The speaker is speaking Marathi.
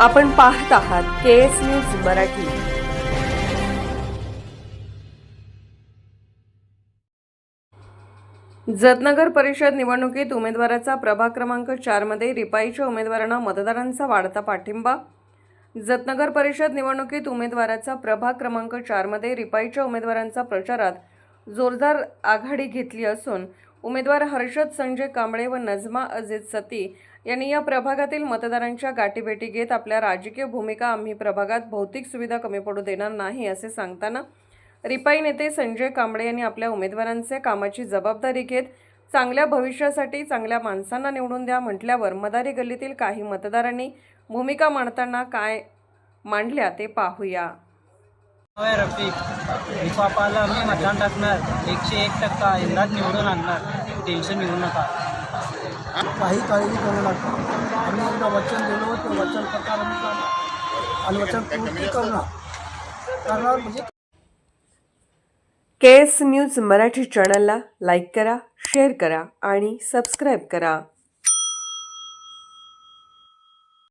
आपण पाहत आहात के एस न्यूज मराठी. जतनगर परिषद निवडणुकीत उमेदवाराचा प्रभाग क्रमांक चारमध्ये रिपाईच्या उमेदवारांना मतदारांचा वाढता पाठिंबा. जतनगर परिषद निवडणुकीत उमेदवाराचा प्रभाग क्रमांक चारमध्ये रिपाईच्या उमेदवारांचा प्रचारात जोरदार आघाडी घेतली असून उमेदवार हर्षद संजय कांबळे व नजमा अजित सती यांनी या प्रभागातील मतदारांच्या गाठीभेटी घेत आपल्या राजकीय भूमिका आम्ही प्रभागात भौतिक सुविधा कमी पडू देणार नाही असे सांगताना रिपाई नेते संजय कांबळे यांनी आपल्या उमेदवारांचे कामाची जबाबदारी घेत चांगल्या भविष्यासाठी चांगल्या माणसांना निवडून द्या म्हटल्यावर मदारी गल्लीतील काही मतदारांनी भूमिका मांडताना काय मांडल्या ते पाहूया. रफिक मी मतदान टाकणार एकशे एक टक्का यंदाच निवडून आणणार. टेन्शन घेऊ नका. काही काळजी करू नका. आम्ही एकदा वचन दिलो ते वचन प्रकार आम्ही करणार आणि वचन पूर्ती करणार. करणार म्हणजे के एस न्यूज मराठी चॅनलला लाईक करा शेअर करा आणि सबस्क्राईब करा.